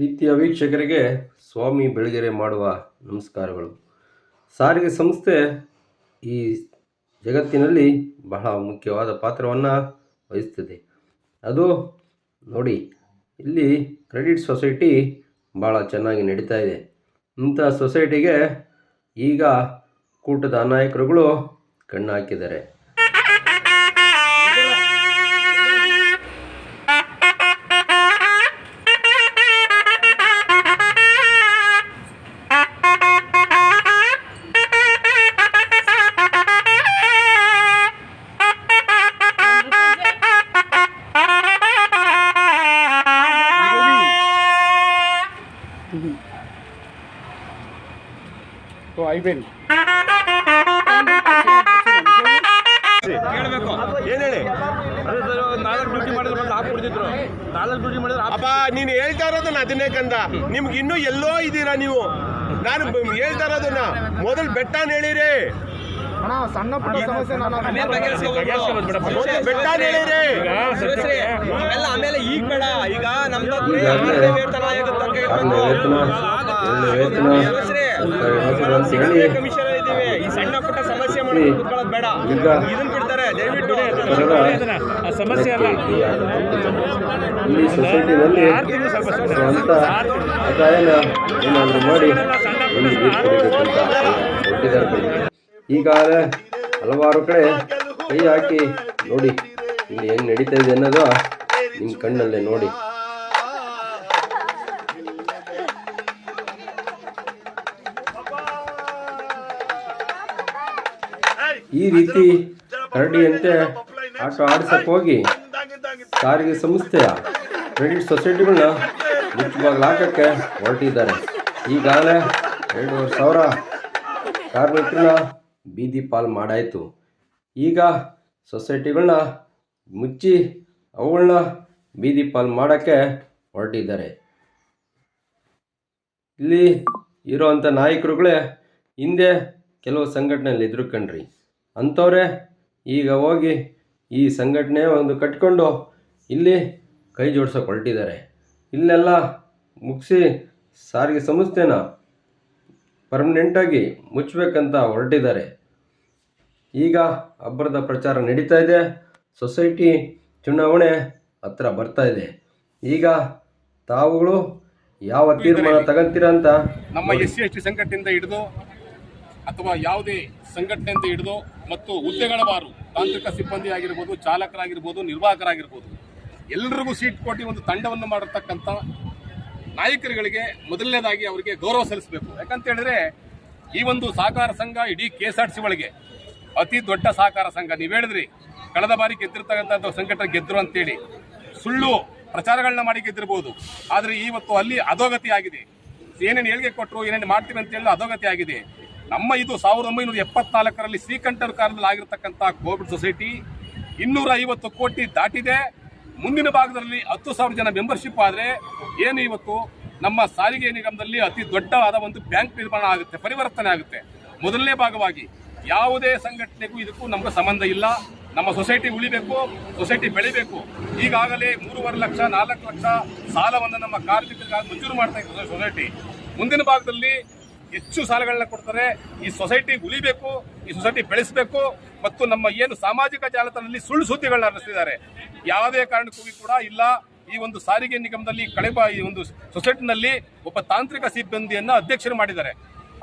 ಪ್ರೀತಿಯ ವೀಕ್ಷಕರಿಗೆ ಸ್ವಾಮಿ ಬೆಳಗೆರೆ ಮಾಡುವ ನಮಸ್ಕಾರಗಳು. ಸಾರಿಗೆ ಸಂಸ್ಥೆ ಈ ಜಗತ್ತಿನಲ್ಲಿ ಬಹಳ ಮುಖ್ಯವಾದ ಪಾತ್ರವನ್ನು ವಹಿಸ್ತದೆ. ಅದು ನೋಡಿ, ಇಲ್ಲಿ ಕ್ರೆಡಿಟ್ ಸೊಸೈಟಿ ಭಾಳ ಚೆನ್ನಾಗಿ ನಡೀತಾ ಇದೆ. ಇಂಥ ಸೊಸೈಟಿಗೆ ಈಗ ಕೂಟದ ನಾಯಕರುಗಳು ಕಣ್ಣು ಹಾಕಿದ್ದಾರೆ. ಸೊ ಐ ವಿನ್ ಕೇಳಬೇಕು. ಏನು ಹೇಳಿ? ಹೇಳ್ತಾ ಇರೋದು ಅದನ್ನೇ ಕಂದ. ನಿಮ್ಗೆ ಇನ್ನೂ ಎಲ್ಲೋ ಇದ್ದೀರಾ ನೀವು? ನಾನು ಹೇಳ್ತಾ ಇರೋದನ್ನ. ಮೊದಲು ಬೆಟ್ಟ ಹೇಳಿರಿ. ಸಣ್ಣ ಪುಟ್ಟ ಸಮಸ್ಯೆ ಆಮೇಲೆ ಈಗ ಬೇಡ. ಈಗ ನಮ್ದು ವೇತನ. ಆಗುತ್ತೆ ಅಂತ ಆರನೇ ವೇತನ ಏಳನೇ ವೇತನ ಸರ್ಕಾರಿ ನೌಕರರು ಅಂತ ಹೇಳಿ ಕಮಿಷನ್ ಇದ್ದೀವಿ. ಈ ಸಣ್ಣ ಪುಟ್ಟ ಸಮಸ್ಯೆ ಇಲ್ಲಿ ಮಾಡಿ ಕುತ್ಕೊಳ್ಳೋದು ಬೇಡ. ಈಗ ಇದನ್ನ ಬಿಡ್ತಾರೆ ದಯವಿಟ್ಟು ಸರ್ಕಾರ ಸಮಸ್ಯೆ ಅಲ್ಲ. ಇಲ್ಲಿ ಸೊಸೈಟಿನಲ್ಲಿ ಸ್ವಂತ ಏನಾದರೂ ಮಾಡಿ ಒಂದು ಕೊಟ್ಟಿದ್ದಾರೆ. ಈಗಾಗಲೇ ಹಲವಾರು ಕಡೆ ಕೈ ಹಾಕಿ ನೋಡಿ ಇಲ್ಲಿ ಹೆಂಗೆ ನಡೀತಾ ಇದೆ ಅನ್ನೋದು ನಿಮ್ಮ ಕಣ್ಣಲ್ಲೇ ನೋಡಿ. ಈ ರೀತಿ ಕರಡಿಯಂತೆ ಆಟ ಆಡಿಸಕ್ಕೋಗಿ ಹೋಗಿ ಸಾರಿಗೆ ಸಂಸ್ಥೆಯ ಕ್ರೆಡಿಟ್ ಸೊಸೈಟಿಗಳನ್ನ ಮುಚ್ಚುಬಾಗಿಲು ಹಾಕಕ್ಕೆ ಹೊರಟಿದ್ದಾರೆ. ಈಗಾಗಲೇ ಎರಡೂವರೆ ಸಾವಿರ ಕಾರ್ಮಿಕರನ್ನ ಬೀದಿ ಪಾಲ್ ಮಾಡಾಯಿತು. ಈಗ ಸೊಸೈಟಿಗಳನ್ನ ಮುಚ್ಚಿ ಅವುಗಳನ್ನ ಬೀದಿ ಪಾಲು ಮಾಡೋಕ್ಕೆ ಹೊರಟಿದ್ದಾರೆ. ಇಲ್ಲಿ ಇರೋವಂಥ ನಾಯಕರುಗಳೇ, ಹಿಂದೆ ಕೆಲವು ಸಂಘಟನೆಯಲ್ಲಿ ಇದ್ರು ಕಣ್ರಿ. ಅಂಥವ್ರೆ ಈಗ ಹೋಗಿ ಈ ಸಂಘಟನೆ ಒಂದು ಕಟ್ಕೊಂಡು ಇಲ್ಲಿ ಕೈ ಜೋಡ್ಸೋಕೆ ಹೊರಟಿದ್ದಾರೆ. ಇಲ್ಲೆಲ್ಲ ಮುಗಿಸಿ ಸಾರಿಗೆ ಸಂಸ್ಥೆನ ಪರ್ಮನೆಂಟಾಗಿ ಮುಚ್ಚಬೇಕಂತ ಹೊರಟಿದ್ದಾರೆ. ಈಗ ಅಬ್ಬರದ ಪ್ರಚಾರ ನಡೀತಾ ಇದೆ. ಸೊಸೈಟಿ ಚುನಾವಣೆ ಹತ್ರ ಬರ್ತಾ ಇದೆ. ಈಗ ತಾವುಗಳು ಯಾವ ತೀರ್ಮಾನ ತಗೊಂತೀರ ಅಂತ ನಮ್ಮ ಎಸ್ ಸಿ ಎಸ್ ಟಿ ಸಂಘಟನೆಯಿಂದ ಹಿಡಿದು ಅಥವಾ ಯಾವುದೇ ಸಂಘಟನೆಯಿಂದ ಹಿಡಿದು ಮತ್ತು ಹುದ್ದೆಗಳ ಬಾರು ತಾಂತ್ರಿಕ ಸಿಬ್ಬಂದಿ ಆಗಿರ್ಬೋದು ಚಾಲಕರಾಗಿರ್ಬೋದು, ನಿರ್ವಾಹಕರಾಗಿರ್ಬೋದು ಎಲ್ಲರಿಗೂ ಸೀಟ್ ಕೊಟ್ಟು ಒಂದು ತಂಡವನ್ನು ಮಾಡಿರ್ತಕ್ಕಂಥ ನಾಯಕರುಗಳಿಗೆ ಮೊದಲನೇದಾಗಿ ಅವರಿಗೆ ಗೌರವ ಸಲ್ಲಿಸಬೇಕು. ಯಾಕಂತ ಹೇಳಿದ್ರೆ ಈ ಒಂದು ಸಹಕಾರ ಸಂಘ ಇಡೀ ಕೆ ಎಸ್ ಆರ್ ಸಿ ಒಳಗೆ ಅತಿ ದೊಡ್ಡ ಸಹಕಾರ ಸಂಘ. ನೀವು ಹೇಳಿದ್ರಿ, ಕಳೆದ ಬಾರಿ ಗೆದ್ದಿರ್ತಕ್ಕಂಥ ಸಂಘಟನೆ ಗೆದ್ದರು ಅಂತೇಳಿ. ಸುಳ್ಳು ಪ್ರಚಾರಗಳನ್ನ ಮಾಡಿ ಗೆದ್ದಿರ್ಬೋದು. ಆದರೆ ಇವತ್ತು ಅಲ್ಲಿ ಅಧೋಗತಿ ಆಗಿದೆ. ಏನೇನು ಹೇಳಿಕೆ ಕೊಟ್ಟರು ಏನೇನು ಮಾಡ್ತೀವಿ ಅಂತ ಹೇಳಿ ಅಧೋಗತಿ ಆಗಿದೆ. ನಮ್ಮ ಇದು ಸಾವಿರದ ಒಂಬೈನೂರ ಎಪ್ಪತ್ನಾಲ್ಕರಲ್ಲಿ ಶ್ರೀಕಂಠರ ಕಾಲದಲ್ಲಿ ಆಗಿರ್ತಕ್ಕಂಥ ಕೋವಿಡ್ ಸೊಸೈಟಿ ಇನ್ನೂರ ಐವತ್ತು ಕೋಟಿ ದಾಟಿದೆ. ಮುಂದಿನ ಭಾಗದಲ್ಲಿ ಹತ್ತು ಸಾವಿರ ಜನ ಮೆಂಬರ್ಶಿಪ್ ಆದರೆ ಏನು ಇವತ್ತು ನಮ್ಮ ಸಾರಿಗೆ ನಿಗಮದಲ್ಲಿ ಅತಿ ದೊಡ್ಡವಾದ ಒಂದು ಬ್ಯಾಂಕ್ ನಿರ್ಮಾಣ ಆಗುತ್ತೆ, ಪರಿವರ್ತನೆ ಆಗುತ್ತೆ. ಮೊದಲನೇ ಭಾಗವಾಗಿ ಯಾವುದೇ ಸಂಘಟನೆಗೂ ಇದಕ್ಕೂ ನಮ್ಗೆ ಸಂಬಂಧ ಇಲ್ಲ. ನಮ್ಮ ಸೊಸೈಟಿ ಉಳಿಬೇಕು, ಸೊಸೈಟಿ ಬೆಳಿಬೇಕು. ಈಗಾಗಲೇ ಮೂರುವರೆ ಲಕ್ಷ, ನಾಲ್ಕು ಲಕ್ಷ ಸಾಲವನ್ನು ನಮ್ಮ ಕಾರ್ಮಿಕರಿಗಾಗಿ ಮಂಜೂರು ಮಾಡ್ತಾ ಇದ್ದಾರೆ ಸೊಸೈಟಿ. ಮುಂದಿನ ಭಾಗದಲ್ಲಿ ಹೆಚ್ಚು ಸಾಲಗಳನ್ನ ಕೊಡ್ತಾರೆ. ಈ ಸೊಸೈಟಿ ಉಳಿಬೇಕು, ಈ ಸೊಸೈಟಿ ಬೆಳೆಸಬೇಕು ಮತ್ತು ನಮ್ಮ ಏನು ಸಾಮಾಜಿಕ ಜಾಲತಾಣದಲ್ಲಿ ಸುಳ್ಳು ಸುದ್ದಿಗಳನ್ನ ಹರಿಸ್ತಿದ್ದಾರೆ. ಯಾವುದೇ ಕಾರಣಕ್ಕೂ ಕೂಡ ಇಲ್ಲ. ಈ ಒಂದು ಸಾರಿಗೆ ನಿಗಮದಲ್ಲಿ ಕಳೆಬ ಈ ಒಂದು ಸೊಸೈಟಿನಲ್ಲಿ ಒಬ್ಬ ತಾಂತ್ರಿಕ ಸಿಬ್ಬಂದಿಯನ್ನು ಅಧ್ಯಕ್ಷರು ಮಾಡಿದ್ದಾರೆ.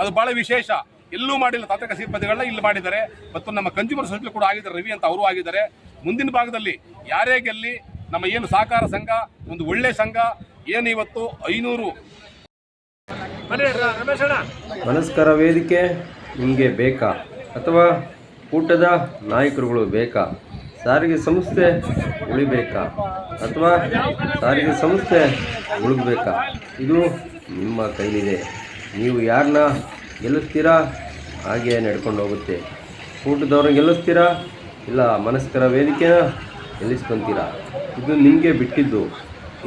ಅದು ಬಹಳ ವಿಶೇಷ. ಎಲ್ಲೂ ಮಾಡಿಲ್ಲ ತಾಂತ್ರಿಕ ಸಿಬ್ಬಂದಿಗಳನ್ನ ಇಲ್ಲಿ ಮಾಡಿದ್ದಾರೆ. ಮತ್ತು ನಮ್ಮ ಕನ್ಸ್ಯೂಮರ್ ಸೊಸೈಟಿ ಕೂಡ ಆಗಿದ್ದಾರೆ. ರವಿ ಅಂತ ಅವರು ಆಗಿದ್ದಾರೆ. ಮುಂದಿನ ಭಾಗದಲ್ಲಿ ಯಾರೇ ಗೆಲ್ಲಿ, ನಮ್ಮ ಏನು ಸಹಕಾರ ಸಂಘ, ಒಂದು ಒಳ್ಳೆ ಸಂಘ ಏನು ಇವತ್ತು ಐನೂರು ಮನಸ್ಕರ ವೇದಿಕೆ ನಿಮಗೆ ಬೇಕಾ? ಅಥವಾ ಊಟದ ನಾಯಕರುಗಳು ಬೇಕಾ? ಸಾರಿಗೆ ಸಂಸ್ಥೆ ಉಳಿಬೇಕಾ? ಅಥವಾ ಸಾರಿಗೆ ಸಂಸ್ಥೆ ಉಳಿಬೇಕಾ ಇದು ನಿಮ್ಮ ಕೈಲಿದೆ. ನೀವು ಯಾರನ್ನ ಗೆಲ್ಲಿಸ್ತೀರಾ ಹಾಗೆ ನಡ್ಕೊಂಡು ಹೋಗುತ್ತೆ. ಊಟದವ್ರನ್ನ ಗೆಲ್ಲಿಸ್ತೀರಾ ಇಲ್ಲ ಮನಸ್ಕರ ವೇದಿಕೆನ ಗೆಲ್ಲಿಸ್ಕೊಂತೀರಾ? ಇದು ನಿಮಗೆ ಬಿಟ್ಟಿದ್ದು.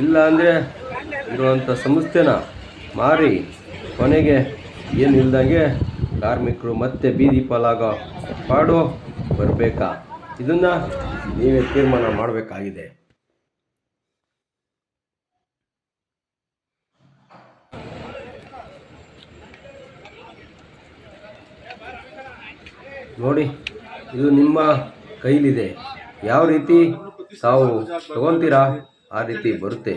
ಇಲ್ಲ ಅಂದರೆ ಇರುವಂಥ ಸಂಸ್ಥೆನ ಮಾರಿ ಕೊನೆಗೆ ಏನು ಇಲ್ದಂಗೆ ಕಾರ್ಮಿಕರು ಮತ್ತೆ ಬೀದಿ ಪಾಲಾಗೋ ಪಾಡು ಬರಬೇಕಾ? ಇದನ್ನು ನೀವೇ ತೀರ್ಮಾನ ಮಾಡಬೇಕಾಗಿದೆ. ನೋಡಿ, ಇದು ನಿಮ್ಮ ಕೈಲಿದೆ. ಯಾವ ರೀತಿ ತಾವು ತಗೊಂತೀರಾ? ಆ ರೀತಿ ಬರುತ್ತೆ.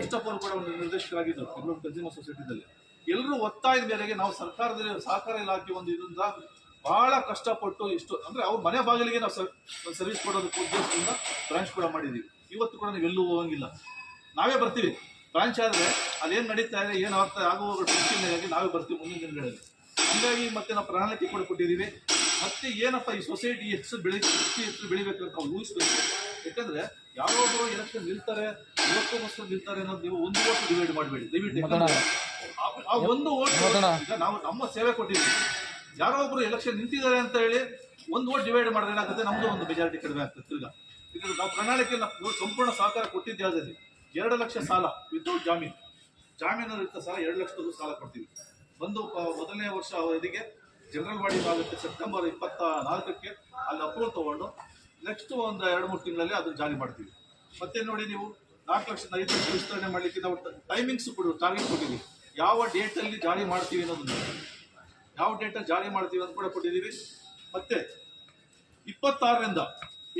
ಎಲ್ಲರೂ ಒತ್ತಾಯದ ಮೇರೆಗೆ ನಾವು ಸರ್ಕಾರದ ಸಹಕಾರ ಇಲಾಖೆ ಒಂದು ಇದರಿಂದ ಬಹಳ ಕಷ್ಟಪಟ್ಟು ಇಷ್ಟು, ಅಂದ್ರೆ ಅವ್ರ ಮನೆ ಬಾಗಿಲಿಗೆ ನಾವು ಸರ್ವಿಸ್ ಕೊಡೋದಕ್ಕೆ ಉದ್ದೇಶದಿಂದ ಬ್ರಾಂಚ್ ಕೂಡ ಮಾಡಿದ್ದೀವಿ. ಇವತ್ತು ಕೂಡ ನೀವು ಎಲ್ಲೂ ಹೋಗಂಗಿಲ್ಲ. ನಾವೇ ಬರ್ತೀವಿ. ಬ್ರಾಂಚ್ ಆದರೆ ಅದೇನು ನಡೀತಾ ಇದೆ, ಏನು ಆಗ್ತಾ ಆಗುವ ಮೇರೆಗೆ ನಾವೇ ಬರ್ತೀವಿ ಮುಂದಿನ ದಿನಗಳಲ್ಲಿ. ಹಂಗಾಗಿ ಮತ್ತೆ ನಾವು ಪ್ರಣಾಳಿಕೆ ಕೂಡ ಕೊಟ್ಟಿದ್ದೀವಿ. ಮತ್ತೆ ಏನಪ್ಪ ಈ ಸೊಸೈಟಿ ಹೆಚ್ಚು ಬೆಳಿ, ಹೆಚ್ಚು ಹೆಚ್ಚು ಬೆಳಿಬೇಕಂತ ನಾವು ಊಹಿಸ್ಬೇಕು. ಯಾಕಂದ್ರೆ ಯಾರೊಬ್ಬರು ಎಲೆಕ್ಷನ್ ನಿಲ್ತಾರೆ ಇವತ್ತೋಸ್ಕರ ನಿಲ್ತಾರೆ ಅನ್ನೋದು ನೀವು ಒಂದು ವರ್ಷ ಡಿವೈಡ್ ಮಾಡಬೇಡಿ. ದಯವಿಟ್ಟು ಆ- ಒಂದು ಓಟ್ ನಾವು ನಮ್ಮ ಸೇವೆ ಕೊಟ್ಟಿದ್ದೀವಿ. ಯಾರೋ ಒಬ್ರು ಎಲೆಕ್ಷನ್ ನಿಂತಿದ್ದಾರೆ ಅಂತ ಹೇಳಿ ಒಂದು ಓಟ್ ಡಿವೈಡ್ ಮಾಡಿದ್ರೆ ಏನಾಗುತ್ತೆ? ನಮ್ದು ಒಂದು ಮೆಜಾರಿಟಿ ಕಡಿಮೆ ಆಗ್ತದೆ ತಿರ್ಗಾ. ಈಗ ನಾವು ಪ್ರಣಾಳಿಕೆ ಸಂಪೂರ್ಣ ಸಹಕಾರ ಕೊಟ್ಟಿದ್ದೆ ಎರಡು ಲಕ್ಷ ಸಾಲ ವಿತೌಟ್ ಜಾಮೀನು. ಜಾಮೀನು ಇರ್ತ ಸಾಲ ಎರಡು ಲಕ್ಷದ ಸಾಲ ಕೊಡ್ತೀವಿ. ಒಂದು ಮೊದಲನೇ ವರ್ಷ ಅವಧಿಗೆ ಜನರಲ್ ಬಾಡಿ ಆಗುತ್ತೆ ಸೆಪ್ಟೆಂಬರ್ ಇಪ್ಪತ್ತ ನಾಲ್ಕಕ್ಕೆ ಅಲ್ಲಿ ಅಪ್ರೂವಲ್ ತೊಗೊಂಡು ನೆಕ್ಸ್ಟ್ ಒಂದು ಎರಡು ಮೂರು ತಿಂಗಳಲ್ಲಿ ಅದನ್ನು ಜಾರಿ ಮಾಡ್ತೀವಿ. ಮತ್ತೆ ನೋಡಿ ನೀವು ನಾಲ್ಕು ಲಕ್ಷದ ಐದು ಲಕ್ಷ ವಿಸ್ತರಣೆ ಮಾಡಲಿಕ್ಕೆ ನಾವು ಟೈಮಿಂಗ್ಸ್ ಕೊಡು ಟಾರ್ಗೆಟ್ ಕೊಟ್ಟಿದ್ದೀವಿ. ಯಾವ ಡೇಟಲ್ಲಿ ಜಾರಿ ಮಾಡ್ತೀವಿ ಅನ್ನೋದನ್ನು ಯಾವ ಡೇಟಲ್ಲಿ ಜಾರಿ ಮಾಡ್ತೀವಿ ಅಂತ ಕೂಡ ಕೊಟ್ಟಿದ್ದೀವಿ. ಮತ್ತೆ ಇಪ್ಪತ್ತಾರರಿಂದ,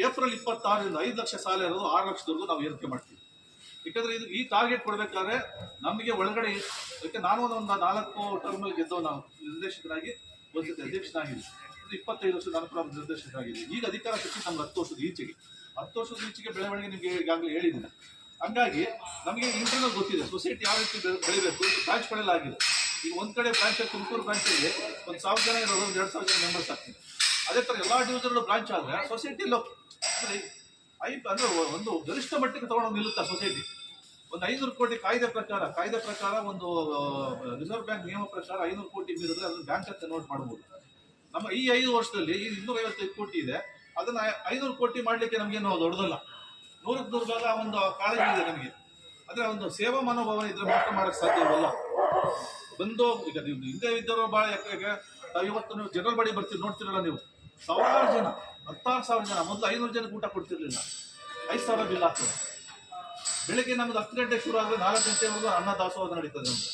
ಏಪ್ರಿಲ್ ಇಪ್ಪತ್ತಾರರಿಂದ ಐದು ಲಕ್ಷ ಸಾಲ ಇರೋದು ಆರು ಲಕ್ಷದವರೆಗೂ ನಾವು ಏರಿಕೆ ಮಾಡ್ತೀವಿ. ಯಾಕಂದ್ರೆ ಇದು ಈ ಟಾರ್ಗೆಟ್ ಕೊಡಬೇಕಾದ್ರೆ ನಮಗೆ ಒಳಗಡೆ, ಯಾಕೆ ನಾನು ಒಂದು ನಾಲ್ಕು ಟರ್ಮಲ್ಲಿ ಗೆದ್ದವ ನಾವು ನಿರ್ದೇಶಕರಾಗಿ, ಒಂದು ಸತಿ ಅಧ್ಯಕ್ಷನಾಗಿದ್ದೆ ಇದು ಇಪ್ಪತ್ತೈದು ವರ್ಷ ನಾನು ಕೂಡ ನಿರ್ದೇಶಕರಾಗಿದ್ದೀನಿ ಈಗ ಅಧಿಕಾರ ಸಿಕ್ಕಿ ನಮ್ಗೆ ಹತ್ತು ವರ್ಷದ ಈಚೆಗೆ. ಹತ್ತು ವರ್ಷದ ಈಚೆಗೆ ಬೆಳವಣಿಗೆ ನಿಮಗೆ ಈಗಾಗಲೇ ಹೇಳಿದ್ದೀನಿ. ಹಂಗಾಗಿ ನಮಗೆ ಇಂಟರ್ನಲ್ ಗೊತ್ತಿದೆ ಸೊಸೈಟಿ ಯಾವ ರೀತಿ ಬೆಳೆ- ಬೆಳಿಬೇಕು ಆಗಿದೆ. ಈಗ ಒಂದ್ ಕಡೆ ಬ್ರಾಂಚ್ ತುಮಕೂರು ಬ್ರಾಂಚಲ್ಲಿ ಒಂದು ಸಾವಿರ ಜನ ಇರೋದು, ಒಂದು ಎರಡು ಸಾವಿರ ಜನ ಮೆಂಬರ್ಸ್ ಆಗ್ತಿದೆ. ಅದೇ ಥರ ಎಲ್ಲ ಡಿವಿಜನ್ ಬ್ರಾಂಚ್ ಆದರೆ ಸೊಸೈಟಿಯಲ್ಲಿ ಅಂದರೆ ಐ ಅಂದ್ರೆ ಒಂದು ಗರಿಷ್ಠ ಮಟ್ಟಕ್ಕೆ ತಗೊಂಡು ನಿಲ್ಲುತ್ತಾ ಸೊಸೈಟಿ ಒಂದು ಐನೂರು ಕೋಟಿ ಕಾಯ್ದೆ ಪ್ರಕಾರ ಕಾಯ್ದೆ ಪ್ರಕಾರ ಒಂದು ರಿಸರ್ವ್ ಬ್ಯಾಂಕ್ ನಿಯಮ ಪ್ರಕಾರ ಐನೂರು ಕೋಟಿ ಮೀರಿದ್ರೆ ಅದನ್ನು ಬ್ಯಾಂಕ್ ಅಂತ ನೋಟ್ ಮಾಡ್ಬೋದು. ನಮ್ಮ ಈ ಐದು ವರ್ಷದಲ್ಲಿ ಈ ಇನ್ನೂರ ಐವತ್ತೈದು ಕೋಟಿ ಇದೆ, ಅದನ್ನ ಐನೂರು ಕೋಟಿ ಮಾಡಲಿಕ್ಕೆ ನಮಗೇನು ದೊಡ್ಡದಲ್ಲ. ನೂರಕ್ಕೆ ನೂರು ಭಾಗ ಒಂದು ಕಾಳಜಿ ಇದೆ ನಮಗೆ. ಅಂದ್ರೆ ಒಂದು ಸೇವಾ ಮನೋಭಾವ ಇದ್ರೆ ಮಾತ್ರ ಮಾಡಕ್ ಸಾಧ್ಯವಲ್ಲ ಬಂದು ಈಗ ನೀವು ಹಿಂದೆ ಇದ್ದವರು ಭಾಳ ಯಾಕೆ ಇವತ್ತು ನೀವು ಜನರಲ್ ಬಡಿ ಬರ್ತೀರಿ, ನೋಡ್ತಿರಲ್ಲ ನೀವು. ಸಾವಿರಾರು ಜನ, ಹತ್ತಾರು ಸಾವಿರ ಜನ, ಮೊದಲು ಐನೂರು ಜನಕ್ಕೆ ಊಟ ಕೊಡ್ತಿರ್ಲಿಲ್ಲ. ಐದು ಸಾವಿರ ಬಿಲ್ ಆಗ್ತದೆ. ಬೆಳಿಗ್ಗೆ ನಮ್ದು ಹತ್ತು ಗಂಟೆ ಶುರು ಆದರೆ ನಾಲ್ಕು ಗಂಟೆವರೆಗೂ ಅನ್ನ ದಾಸೋಹ ನಡೀತದೆ ನಮ್ಗೆ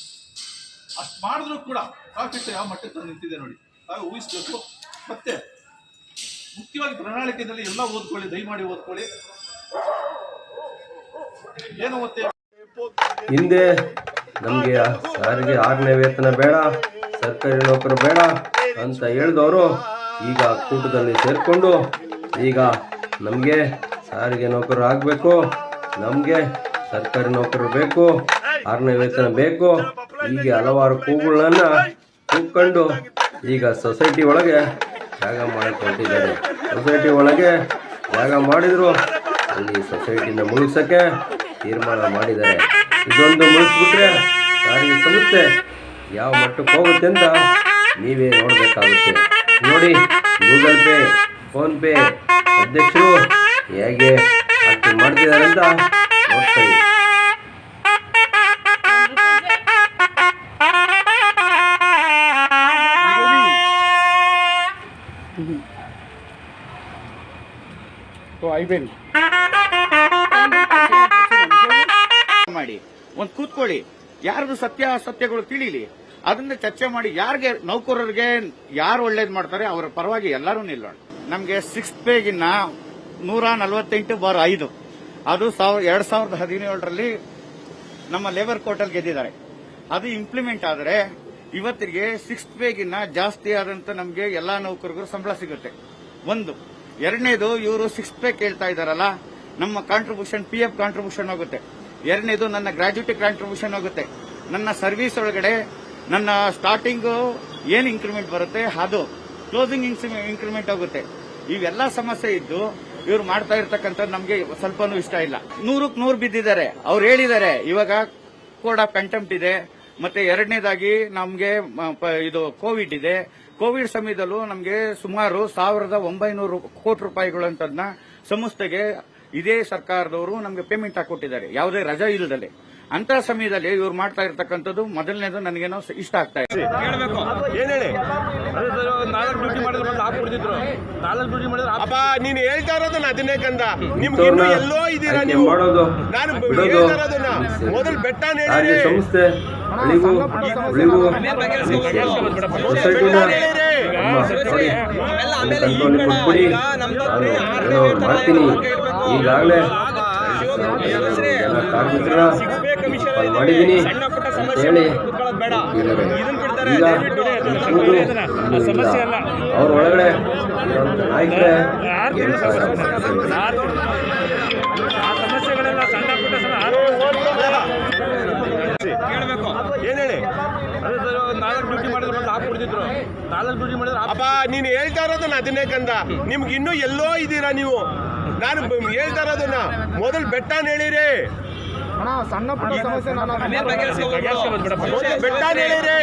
ಅಷ್ಟು ಮಾಡಿದ್ರು ಕೂಡ ಪ್ರಾಫಿಟ್ ಯಾವ ಮಟ್ಟಕ್ಕೆ ತಂದು ನಿಂತಿದೆ ನೋಡಿ. ನಾವು ಊಹಿಸ್ಬೇಕು. ಮತ್ತೆ ಮುಖ್ಯವಾಗಿ ಪ್ರಣಾಳಿಕೆಯಲ್ಲಿ ಎಲ್ಲ ಓದ್ಕೊಳ್ಳಿ, ದಯಮಾಡಿ ಓದ್ಕೊಳ್ಳಿ. ಹಿಂದೆ ನಮಗೆ ಸಾರಿಗೆ ಆರನೇ ವೇತನ ಬೇಡ, ಸರ್ಕಾರಿ ನೌಕರು ಬೇಡ ಅಂತ ಹೇಳಿದವರು ಈಗ ಕೂಟದಲ್ಲಿ ಸೇರಿಕೊಂಡು ಈಗ ನಮಗೆ ಸಾರಿಗೆ ನೌಕರು ಆಗಬೇಕು, ನಮಗೆ ಸರ್ಕಾರಿ ನೌಕರು ಬೇಕು, ಆರನೇ ವೇತನ ಬೇಕು, ಹೀಗೆ ಹಲವಾರು ಕೂಗುಗಳನ್ನ ಕೂಗ್ಕೊಂಡು ಈಗ ಸೊಸೈಟಿ ಒಳಗೆ ಜಾಗ ಮಾಡಕ್ಕೆ ಹೊರಟಿದ್ದಾರೆ ಸೊಸೈಟಿ ಒಳಗೆ ಜಾಗ ಮಾಡಿದ್ರು ಅಲ್ಲಿ ಸೊಸೈಟಿನ ಮುಳುಗ್ಸಕ್ಕೆ ತೀರ್ಮಾನ ಮಾಡಿದ್ದಾರೆ. ಇದೊಂದು ಮುಗಿಸ್ಬಿಟ್ರೆ ಸಾರಿಗೆ ಸಂಸ್ಥೆ ಯಾವ ಮಟ್ಟಕ್ಕೆ ಹೋಗುತ್ತೆ ಅಂತ ನೀವೇ ನೋಡಬೇಕಾಗುತ್ತೆ. ನೋಡಿ, ಗೂಗಲ್ ಪೇ, ಫೋನ್ ಪೇ ಅಧ್ಯಕ್ಷರು ಹೇಗೆ ಅಷ್ಟು ಮಾಡ್ತಿದ್ದಾರೆ ಅಂತ ನೋಡ್ತೀವಿ तो ಮಾಡಿ ಒಂದ್ ಯಾರದು ಸತ್ಯ ಅಸತ್ಯಗಳು ತಿಳಿಲಿ. ಅದನ್ನ ಚರ್ಚೆ ಮಾಡಿ ಯಾರಿಗೆ ನೌಕರರಿಗೆ ಯಾರು ಒಳ್ಳೇದು ಮಾಡ್ತಾರೆ ಅವರ ಪರವಾಗಿ ಎಲ್ಲರೂ ನಿಲ್ಲೋಣ. ನಮಗೆ ಸಿಕ್ಸ್ ಪೇಗಿನ ನೂರ ನಲವತ್ತೆಂಟು ಬಾರ್ ಐದು. ಅದು ಎರಡ್ ಸಾವಿರದ ಹದಿನೇಳರಲ್ಲಿ ನಮ್ಮ ಲೇಬರ್ ಕೋರ್ಟಲ್ಲಿ ಗೆದ್ದಿದ್ದಾರೆ. ಅದು ಇಂಪ್ಲಿಮೆಂಟ್ ಆದರೆ ಇವತ್ತಿಗೆ ಸಿಕ್ಸ್ ಪೇಗಿನ ಜಾಸ್ತಿ ಆದಂತ ನಮಗೆ ಎಲ್ಲಾ ನೌಕರಿಗೂ ಸಂಬಳ ಸಿಗುತ್ತೆ. ಒಂದು. ಎರಡನೇದು ಇವರು ಸಿಕ್ಸ್ ಪೇ ಕೇಳ್ತಾ ಇದಾರಲ್ಲ ನಮ್ಮ ಕಾಂಟ್ರಿಬ್ಯೂಷನ್ ಪಿ ಎಫ್ ಕಾಂಟ್ರಿಬ್ಯೂಷನ್ ಹೋಗುತ್ತೆ. ಎರಡನೇದು ನನ್ನ ಗ್ರಾಜ್ಯುಟಿ ಕಾಂಟ್ರಿಬ್ಯೂಷನ್ ಹೋಗುತ್ತೆ. ನನ್ನ ಸರ್ವಿಸ್ ಒಳಗಡೆ ನನ್ನ ಸ್ಟಾರ್ಟಿಂಗ್ ಏನು ಇನ್ಕ್ರಿಮೆಂಟ್ ಬರುತ್ತೆ, ಅದು ಕ್ಲೋಸಿಂಗ್ ಇನ್ಕ್ರಿಮೆಂಟ್ ಹೋಗುತ್ತೆ. ಇವೆಲ್ಲ ಸಮಸ್ಯೆ ಇದ್ದು ಇವ್ರು ಮಾಡ್ತಾ ಇರ್ತಕ್ಕಂಥದ್ದು ನಮಗೆ ಸ್ವಲ್ಪನೂ ಇಷ್ಟ ಇಲ್ಲ. ನೂರಕ್ಕೆ ನೂರು ಬಿದ್ದಿದ್ದಾರೆ. ಅವ್ರು ಹೇಳಿದ್ದಾರೆ, ಇವಾಗ ಕೋಡ್ ಆಫ್ ಕಂಟೆಂಪ್ಟ್ ಇದೆ. ಮತ್ತೆ ಎರಡನೇದಾಗಿ ನಮಗೆ ಇದು ಕೋವಿಡ್ ಇದೆ. ಕೋವಿಡ್ ಸಮಯದಲ್ಲೂ ನಮಗೆ ಸುಮಾರು ಸಾವಿರದ ಒಂಬೈನೂರು ಕೋಟಿ ರೂಪಾಯಿಗಳಂತದನ್ನ ಸಂಸ್ಥೆಗೆ ಇದೇ ಸರ್ಕಾರದವರು ನಮಗೆ ಪೇಮೆಂಟ್ ಹಾಕೊಟ್ಟಿದ್ದಾರೆ. ಯಾವುದೇ ರಜಾ ಇಲ್ಲದಲೆ ಅಂತ ಸಮಯದಲ್ಲಿ ಇವ್ರು ಮಾಡ್ತಾ ಇರ್ತಕ್ಕಂಥದ್ದು ಮೊದಲನೇದು ನನಗೇನೋ ಇಷ್ಟ ಆಗ್ತಾ ಇದೆ. ಏನ್ ಹೇಳಿ? ನಾಲ್ಕು ಡ್ಯೂಟಿ ಮಾಡಿದ್ರೆ ಮತ್ತೆ ಹಾಕ್ಬಿಡ್ತಿದ್ರು ನಾಲ್ಕು ಡ್ಯೂಟಿ ಮಾಡಿದ್ರೆ ಅಪ್ಪ ನೀನ್ ಹೇಳ್ತಾ ಇರೋದನ್ನ ಅದನ್ನೇ ಕಂದ. ನಿಮ್ಗೆ ಇನ್ನು ಎಲ್ಲೋ ಇದೀರಾ ನೀವು? ಮಾಡೋದು. ನಾನು ಹೇಳ್ತಾ ಇರೋದನ್ನ ಮೊದಲು ಬೆಟ್ಟ ಸಂಸ್ಥೆ ಉಳಿವು ಉಳಿವು ಸೊಸೈಟಿನ ನಾನು ಏನೋ ಮಾಡ್ತೀನಿ. ಈಗಾಗಲೇ ಕಾರ್ಮಿಕರ ಮಾಡಿದ್ದೀನಿ. ಹೇಳಿ. ಈಗ ಕೂದು ಸಮಸ್ಯೆ ಅಲ್ಲ ಅವ್ರ ಒಳಗಡೆ ನಾಯಕರೇ ಮಾಡಿದ್ರೆ ಅಪ್ಪ ನೀನು ಹೇಳ್ತಾ ಇರೋದು ಅದನ್ನೇ ಕಂದ. ನಿಮ್ಗೆ ಇನ್ನೂ ಎಲ್ಲೋ ಇದ್ದೀರಾ ನೀವು? ನಾನು ಹೇಳ್ತಾ ಇರೋದನ್ನ ಮೊದಲು ಬೆಟ್ಟ ಹೇಳಿರಿ ಸಣ್ಣ ಪುಟ್ಟ ಸಮಸ್ಯೆ ನಾನು ಬೆಟ್ಟ ಹೇಳಿರಿ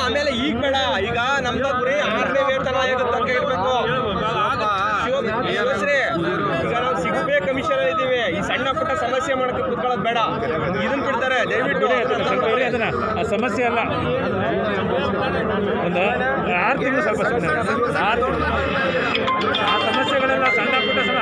ಆಮೇಲೆ ಈಗ ಬೇಡ ಈಗ ನಮ್ದು ಗುರಿ ಆರನೇ ವೇತನ ಆಯೋಗದ ತನಕ ಇರಬೇಕು ಶಿವಶ್ರೀ ಈಗ ನಾವು ಸಿಕ್ಸ್ ಪೇ ಕಮಿಷನ್ ಇದ್ದೀವಿ ಈ ಸಣ್ಣ ಪುಟ್ಟ ಸಮಸ್ಯೆ ಕುತ್ಕೊಳ್ಳೋದು ಬೇಡ. ಇದನ್ನು ಬಿಡ್ತಾರೆ ದಯವಿಟ್ಟು ಸಮಸ್ಯೆ ಅಲ್ಲ. ಒಂದು ಆರು ತಿಂಗಳು ಸ್ವಲ್ಪ ಆರು ಆ ಸಮಸ್ಯೆಗಳೆಲ್ಲ ಸಣ್ಣ ಪುಟ್ಟ ಸಮ